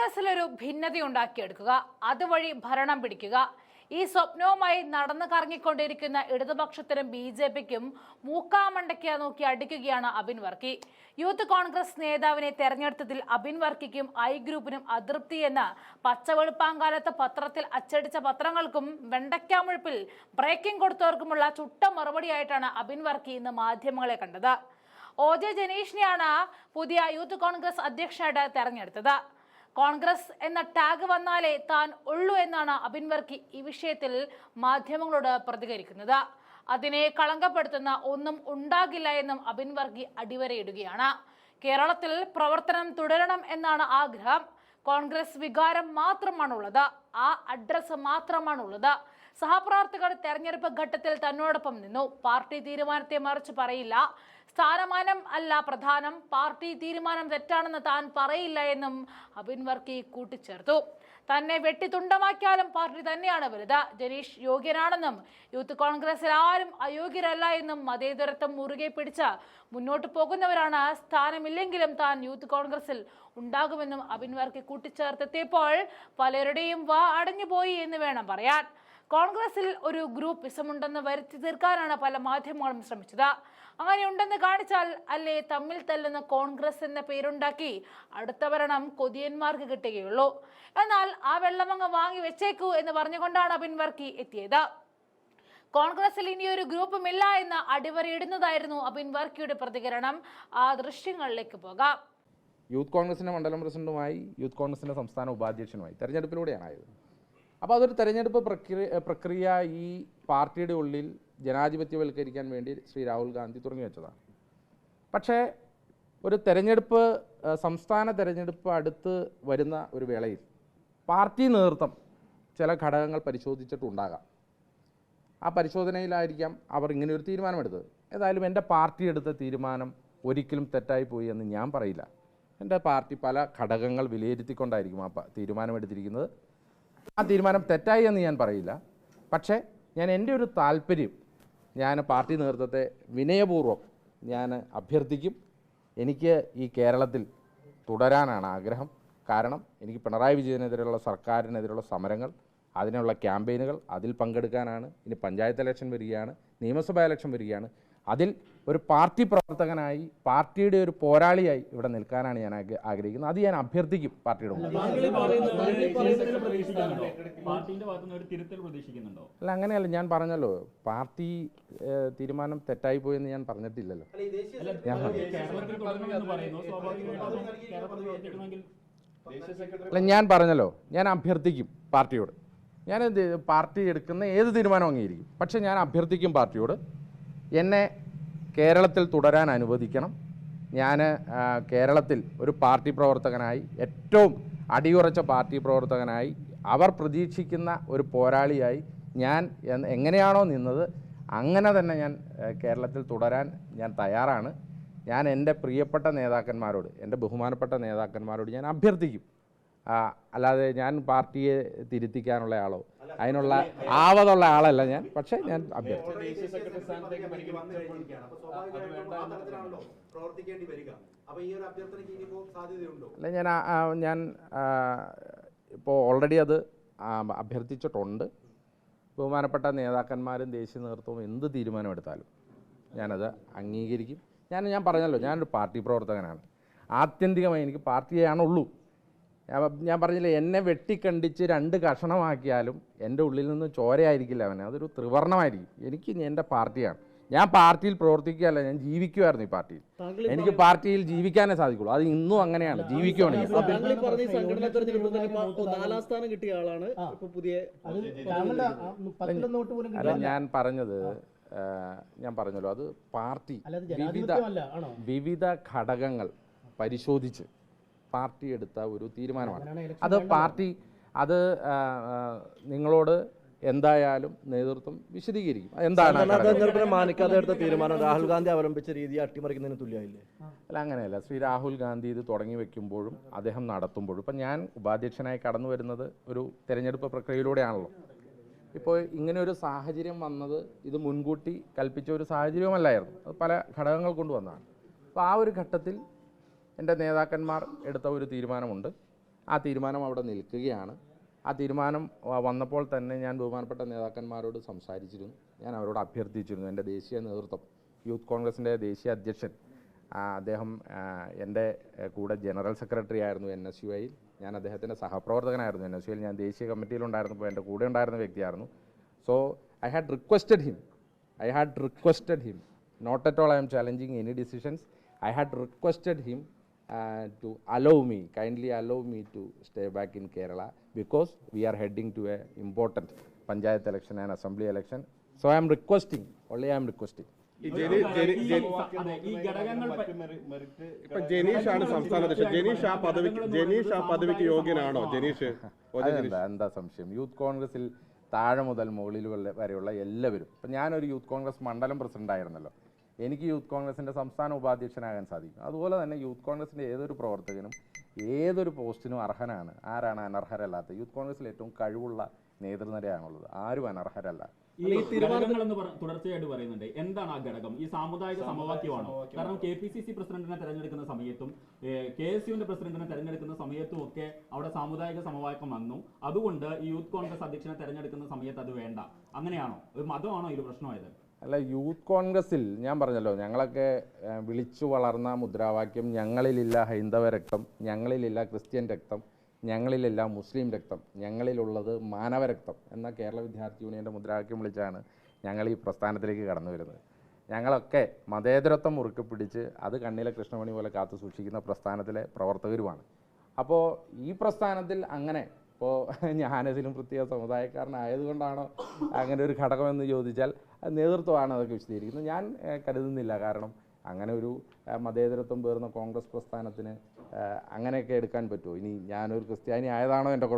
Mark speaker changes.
Speaker 1: കോൺഗ്രസിലൊരു ഭിന്നത ഉണ്ടാക്കിയെടുക്കുക അതുവഴി ഭരണം പിടിക്കുക. ഈ സ്വപ്നവുമായി നടന്നു കറങ്ങിക്കൊണ്ടിരിക്കുന്ന ഇടതുപക്ഷത്തിനും ബി ജെ പിക്കും മൂക്കാമണ്ടയ്ക്ക് നോക്കി അടിക്കുകയാണ് അബിൻ വർക്കി. യൂത്ത് കോൺഗ്രസ് നേതാവിനെ തെരഞ്ഞെടുത്തതിൽ അബിൻ വർക്കിക്കും ഐ ഗ്രൂപ്പിനും അതൃപ്തിയെന്ന് പച്ചവെളുപ്പാങ്കാലത്ത് പത്രത്തിൽ അച്ചടിച്ച പത്രങ്ങൾക്കും വെണ്ടയ്ക്കാമുഴുപ്പിൽ ബ്രേക്കിംഗ് കൊടുത്തവർക്കുമുള്ള ചുട്ട മറുപടിയായിട്ടാണ് അബിൻ വർക്കി ഇന്ന് മാധ്യമങ്ങളെ കണ്ടത്. ഒ ജെ ജനീഷിനെയാണ് പുതിയ യൂത്ത് കോൺഗ്രസ് അധ്യക്ഷനായിട്ട് തെരഞ്ഞെടുത്തത്. കോൺഗ്രസ് എന്ന ടാഗ് വന്നാലേ താൻ ഉള്ളൂ എന്നാണ് അബിൻ വർക്കി ഈ വിഷയത്തിൽ മാധ്യമങ്ങളോട് പ്രതികരിക്കുന്നത്. അതിനെ കളങ്കപ്പെടുത്തുന്ന ഒന്നും ഉണ്ടാകില്ല എന്നും അബിൻ വർഗി അടിവരയിടുകയാണ്. കേരളത്തിൽ പ്രവർത്തനം തുടരണം എന്നാണ് ആഗ്രഹം. കോൺഗ്രസ് വികാരം മാത്രമാണുള്ളത്. ആ അഡ്രസ് മാത്രമാണുള്ളത്. സഹപ്രവർത്തകർ തെരഞ്ഞെടുപ്പ് ഘട്ടത്തിൽ തന്നോടൊപ്പം നിന്നു. പാർട്ടി തീരുമാനത്തെ മറിച്ച് പറയില്ല. സ്ഥാനമാനം അല്ല പ്രധാനം. പാർട്ടി തീരുമാനം തെറ്റാണെന്ന് താൻ പറയില്ല എന്നും അബിൻ വർക്കി കൂട്ടിച്ചേർത്തു. തന്നെ വെട്ടിത്തുണ്ടമാക്കിയാലും പാർട്ടി തന്നെയാണ് വലുത്. ജനീഷ് യോഗ്യനാണെന്നും യൂത്ത് കോൺഗ്രസിൽ ആരും അയോഗ്യരല്ല എന്നും മതേതരത്വം മുറുകെ പിടിച്ച് മുന്നോട്ട് പോകുന്നവരാണ് സ്ഥാനമില്ലെങ്കിലും താൻ യൂത്ത് കോൺഗ്രസിൽ ഉണ്ടാകുമെന്നും അബിൻ വർക്കി കൂട്ടിച്ചേർത്തെത്തിയപ്പോൾ പലരുടെയും വാ അടഞ്ഞുപോയി എന്ന് വേണം പറയാൻ. കോൺഗ്രസിൽ ഒരു ഗ്രൂപ്പ് വിസമുണ്ടെന്ന് വരുത്തി തീർക്കാനാണ് പല മാധ്യമങ്ങളും ശ്രമിച്ചത്. അങ്ങനെ ഉണ്ടെന്ന് കാണിച്ചാൽ അല്ലേ തമ്മിൽ തല്ലുന്ന കോൺഗ്രസ് എന്ന പേരുണ്ടാക്കി അടുത്ത ഭരണം കൊതിയന്മാർക്ക് കിട്ടുകയുള്ളൂ. എന്നാൽ ആ വെള്ളമങ്ങ് വാങ്ങി വെച്ചേക്കൂ എന്ന് പറഞ്ഞുകൊണ്ടാണ് അബിൻവർക്കി എത്തിയത്. കോൺഗ്രസിൽ ഇനിയൊരു ഗ്രൂപ്പുമില്ല എന്ന് അടിവരയിടുന്നതായിരുന്നു അബിൻ വർക്കിയുടെ പ്രതികരണം. ആ ദൃശ്യങ്ങളിലേക്ക് പോകാം.
Speaker 2: യൂത്ത് കോൺഗ്രസിന്റെ മണ്ഡലം പ്രസിഡന്റുമായി യൂത്ത് കോൺഗ്രസിന്റെ സംസ്ഥാന ഉപാധ്യക്ഷനുമായി തെരഞ്ഞെടുപ്പിലൂടെയാണ് ആയത് അപ്പോൾ അതൊരു തെരഞ്ഞെടുപ്പ് പ്രക്രിയ പ്രക്രിയ ഈ പാർട്ടിയുടെ ഉള്ളിൽ ജനാധിപത്യവൽക്കരിക്കാൻ വേണ്ടി ശ്രീ രാഹുൽ ഗാന്ധി തുടങ്ങി വെച്ചതാണ്. പക്ഷേ ഒരു തെരഞ്ഞെടുപ്പ് സംസ്ഥാന തെരഞ്ഞെടുപ്പ് അടുത്ത് വരുന്ന ഒരു വേളയിൽ പാർട്ടി നേതൃത്വം ചില ഘടകങ്ങൾ പരിശോധിച്ചിട്ടുണ്ടാകാം. ആ പരിശോധനയിലായിരിക്കാം അവർ ഇങ്ങനെ ഒരു തീരുമാനമെടുത്തത്. ഏതായാലും എന്റെ പാർട്ടി എടുത്ത തീരുമാനം ഒരിക്കലും തെറ്റായി പോയി എന്ന് ഞാൻ പറയില്ല. എന്റെ പാർട്ടി പല ഘടകങ്ങൾ വിലയിരുത്തിക്കൊണ്ടായിരിക്കും ആ തീരുമാനമെടുത്തിരിക്കുന്നത്. ആ തീരുമാനം തെറ്റായി എന്ന് ഞാൻ പറയില്ല. പക്ഷേ ഞാൻ എന്റെ ഒരു താല്പര്യം ഞാൻ പാർട്ടി നേതൃത്വത്തെ വിനയപൂർവം ഞാൻ അഭ്യർത്ഥിക്കും. എനിക്ക് ഈ കേരളത്തിൽ തുടരാനാണ് ആഗ്രഹം. കാരണം എനിക്ക് പിണറായി വിജയനെതിരെയുള്ള സർക്കാരിനെതിരെയുള്ള സമരങ്ങൾ അതിനുള്ള ക്യാമ്പയിനുകൾ അതിൽ പങ്കെടുക്കാനാണ്. ഇനി പഞ്ചായത്ത് ഇലക്ഷൻ വരികയാണ് നിയമസഭാ ഇലക്ഷൻ വരികയാണ്. അതിൽ ഒരു പാർട്ടി പ്രവർത്തകനായി പാർട്ടിയുടെ ഒരു പോരാളിയായി ഇവിടെ നിൽക്കാനാണ് ഞാൻ ആഗ്ര- ആഗ്രഹിക്കുന്നത്. അത് ഞാൻ അഭ്യർത്ഥിക്കും പാർട്ടിയുടെ അല്ല അങ്ങനെയല്ല ഞാൻ പറഞ്ഞല്ലോ പാർട്ടി തീരുമാനം തെറ്റായി പോയെന്ന് ഞാൻ പറഞ്ഞിട്ടില്ലല്ലോ.
Speaker 3: അല്ല
Speaker 2: ഞാൻ പറഞ്ഞല്ലോ ഞാൻ അഭ്യർത്ഥിക്കും പാർട്ടിയോട്. ഞാൻ പാർട്ടി എടുക്കുന്ന ഏത് തീരുമാനം അംഗീകരിക്കും? പക്ഷേ ഞാൻ അഭ്യർത്ഥിക്കും പാർട്ടിയോട് എന്നെ കേരളത്തിൽ തുടരാൻ അനുവദിക്കണം. ഞാൻ കേരളത്തിൽ ഒരു പാർട്ടി പ്രവർത്തകനായി ഏറ്റവും അടിയുറച്ച പാർട്ടി പ്രവർത്തകനായി അവർ പ്രതീക്ഷിക്കുന്ന ഒരു പോരാളിയായി ഞാൻ എങ്ങനെയാണോ നിന്നത് അങ്ങനെ തന്നെ ഞാൻ കേരളത്തിൽ തുടരാൻ ഞാൻ തയ്യാറാണ്. ഞാൻ എന്റെ പ്രിയപ്പെട്ട നേതാക്കന്മാരോട് എന്റെ ബഹുമാനപ്പെട്ട നേതാക്കന്മാരോട് ഞാൻ അഭ്യർത്ഥിക്കും. അല്ലാതെ ഞാൻ പാർട്ടിയെ തിരുത്തിക്കാനുള്ള ആളോ. അതിനുള്ള ആവതുള്ള ആളല്ല ഞാൻ പക്ഷേ ഞാൻ അല്ല ഞാൻ ഞാൻ ഇപ്പോൾ ഓൾറെഡി അത് അഭ്യർത്ഥിച്ചിട്ടുണ്ട്. ബഹുമാനപ്പെട്ട നേതാക്കന്മാരും ദേശീയ നേതൃത്വവും എന്ത് തീരുമാനമെടുത്താലും ഞാനത് അംഗീകരിക്കും. ഞാൻ ഞാൻ പറഞ്ഞല്ലോ ഞാനൊരു പാർട്ടി പ്രവർത്തകനാണ്. ആത്യന്തികമായി എനിക്ക് പാർട്ടിയാണുള്ളൂ. ഞാൻ പറഞ്ഞില്ലേ എന്നെ വെട്ടിക്കണ്ടിച്ച് രണ്ട് കഷണമാക്കിയാലും എന്റെ ഉള്ളിൽ നിന്ന് ചോരയായിരിക്കില്ല അവനെ. അതൊരു ത്രിവർണമായിരിക്കും. എനിക്ക് എന്റെ പാർട്ടിയാണ്. ഞാൻ പാർട്ടിയിൽ പ്രവർത്തിക്കുകയല്ല ഞാൻ ജീവിക്കുമായിരുന്നു ഈ പാർട്ടിയിൽ. എനിക്ക് പാർട്ടിയിൽ ജീവിക്കാനേ സാധിക്കുള്ളൂ. അത് ഇന്നും അങ്ങനെയാണ്. ജീവിക്കുകയാണെങ്കിൽ അല്ല ഞാൻ പറഞ്ഞത് ഞാൻ പറഞ്ഞല്ലോ അത് പാർട്ടി വിവിധ വിവിധ ഘടകങ്ങൾ പരിശോധിച്ച് പാർട്ടി എടുത്ത ഒരു തീരുമാനമാണ്. അത് പാർട്ടി അത് നിങ്ങളോട് എന്തായാലും നേതൃത്വം വിശദീകരിക്കും. എന്താണ്
Speaker 4: മാനിക്കാതെ എടുത്ത തീരുമാനം രാഹുൽ ഗാന്ധി അവലംബിച്ച രീതി അട്ടിമറിക്കുന്നതിന് തുല്യമായില്ലേ?
Speaker 2: അല്ല അങ്ങനെയല്ല. ശ്രീ രാഹുൽ ഗാന്ധി ഇത് തുടങ്ങി വെക്കുമ്പോഴും അദ്ദേഹം നടത്തുമ്പോഴും ഇപ്പം ഞാൻ ഉപാധ്യക്ഷനായി കടന്നു വരുന്നത് ഒരു തെരഞ്ഞെടുപ്പ് പ്രക്രിയയിലൂടെയാണല്ലോ. ഇപ്പോൾ ഇങ്ങനെ ഒരു സാഹചര്യം വന്നത് ഇത് മുൻകൂട്ടി കൽപ്പിച്ച ഒരു സാഹചര്യവുമല്ലായിരുന്നു. അത് പല ഘടകങ്ങൾ കൊണ്ടുവന്നതാണ്. അപ്പോൾ ആ ഒരു ഘട്ടത്തിൽ എന്റെ നേതാക്കന്മാർ എടുത്ത ഒരു തീരുമാനമുണ്ട്. ആ തീരുമാനം അവിടെ നിൽക്കുകയാണ്. ആ തീരുമാനം വന്നപ്പോൾ തന്നെ ഞാൻ ബഹുമാനപ്പെട്ട നേതാക്കന്മാരോട് സംസാരിച്ചിരുന്നു. ഞാൻ അവരോട് അഭ്യർത്ഥിച്ചിരുന്നു. എന്റെ ദേശീയ നേതൃത്വം യൂത്ത് കോൺഗ്രസിന്റെ ദേശീയ അധ്യക്ഷൻ അദ്ദേഹം എന്റെ കൂടെ ജനറൽ സെക്രട്ടറി ആയിരുന്നു എൻ എസ് യു ഐയിൽ ഞാൻ അദ്ദേഹത്തിന്റെ സഹപ്രവർത്തകനായിരുന്നു എൻ എസ് യു ഐയിൽ ഞാൻ ദേശീയ കമ്മിറ്റിയിലുണ്ടായിരുന്നപ്പോൾ എന്റെ കൂടെ ഉണ്ടായിരുന്ന വ്യക്തിയായിരുന്നു. So I had requested him. I had requested him. Not at all I am challenging any decisions. I had requested uh, to allow me, kindly allow me to stay back in Kerala because we are heading to a important panchayat election and assembly election. So I am requesting, only I am requesting.
Speaker 5: ഇപ്പൊ ജനീഷ് ആണ് സംസ്ഥാന അധ്യക്ഷൻ ജനീഷ് ആ പദവിക്ക് ജനീഷ് ആ പദവിക്ക് യോഗ്യനാണോ ജനീഷ്
Speaker 2: എന്താ സംശയം യൂത്ത് കോൺഗ്രസിൽ താഴെ മുതൽ മുകളിൽ വരെയുള്ള എല്ലാവരും ഇപ്പം ഞാനൊരു യൂത്ത് കോൺഗ്രസ് മണ്ഡലം പ്രസിഡന്റ് ആയിരുന്നല്ലോ എനിക്ക് യൂത്ത് കോൺഗ്രസിന്റെ സംസ്ഥാന ഉപാധ്യക്ഷനാകാൻ സാധിക്കും. അതുപോലെ തന്നെ യൂത്ത് കോൺഗ്രസിന്റെ ഏതൊരു പ്രവർത്തകനും ഏതൊരു പോസ്റ്റിനും അർഹനാണ്. ആരാണ് അനർഹരല്ലാത്ത യൂത്ത് കോൺഗ്രസിൽ ഏറ്റവും കഴിവുള്ള നേതൃനിരയാണുള്ളത്. ആരും അനർഹരല്ല.
Speaker 3: ഈ തീരുമാനങ്ങൾ എന്ന് പറ- തുടർച്ചയായിട്ട് പറയുന്നുണ്ട്. എന്താണ് ആ ഘടകം? ഈ സാമുദായിക സമവാക്യമാണോ? കാരണം കെ പി സി സി പ്രസിഡന്റിനെ തെരഞ്ഞെടുക്കുന്ന സമയത്തും കെ എസ് യുവിന്റെ പ്രസിഡന്റിനെ തെരഞ്ഞെടുക്കുന്ന സമയത്തും ഒക്കെ അവിടെ സാമുദായിക സമവാക്യം വന്നു. അതുകൊണ്ട് ഈ യൂത്ത് കോൺഗ്രസ് അധ്യക്ഷനെ തെരഞ്ഞെടുക്കുന്ന സമയത്ത് അത് വേണ്ട. അങ്ങനെയാണോ? ഒരു മതമാണോ ഇത് പ്രശ്നമായത്?
Speaker 2: അല്ല യൂത്ത് കോൺഗ്രസിൽ ഞാൻ പറഞ്ഞല്ലോ ഞങ്ങളൊക്കെ വിളിച്ചു വളർന്ന മുദ്രാവാക്യം ഞങ്ങളിലില്ല ഹൈന്ദവ രക്തം ഞങ്ങളിലില്ല ക്രിസ്ത്യൻ രക്തം ഞങ്ങളിലില്ല മുസ്ലിം രക്തം ഞങ്ങളിലുള്ളത് മാനവ രക്തം എന്ന കേരള വിദ്യാർത്ഥി യൂണിയന്റെ മുദ്രാവാക്യം വിളിച്ചാണ് ഞങ്ങൾ ഈ പ്രസ്ഥാനത്തിലേക്ക് കടന്നു വരുന്നത്. ഞങ്ങളൊക്കെ മതേതരത്വം മുറുക്കി പിടിച്ച് അത് കണ്ണിലെ കൃഷ്ണമണി പോലെ കാത്തു സൂക്ഷിക്കുന്ന പ്രസ്ഥാനത്തിലെ പ്രവർത്തകരുമാണ്. അപ്പോൾ ഈ പ്രസ്ഥാനത്തിൽ അങ്ങനെ ഇപ്പോൾ ഞാനതിലും പ്രത്യേക സമുദായക്കാരനായതുകൊണ്ടാണോ അങ്ങനെ ഒരു ഘടകമെന്ന് ചോദിച്ചാൽ നേതൃത്വമാണ് അതൊക്കെ വിശദീകരിക്കുന്നത്. ഞാൻ കരുതുന്നില്ല. കാരണം അങ്ങനെ ഒരു മതേതരത്വം പേർന്ന കോൺഗ്രസ് പ്രസ്ഥാനത്തിന് അങ്ങനെയൊക്കെ എടുക്കാൻ പറ്റുമോ? ഇനി ഞാനൊരു ക്രിസ്ത്യാനി ആയതാണോ എന്റെ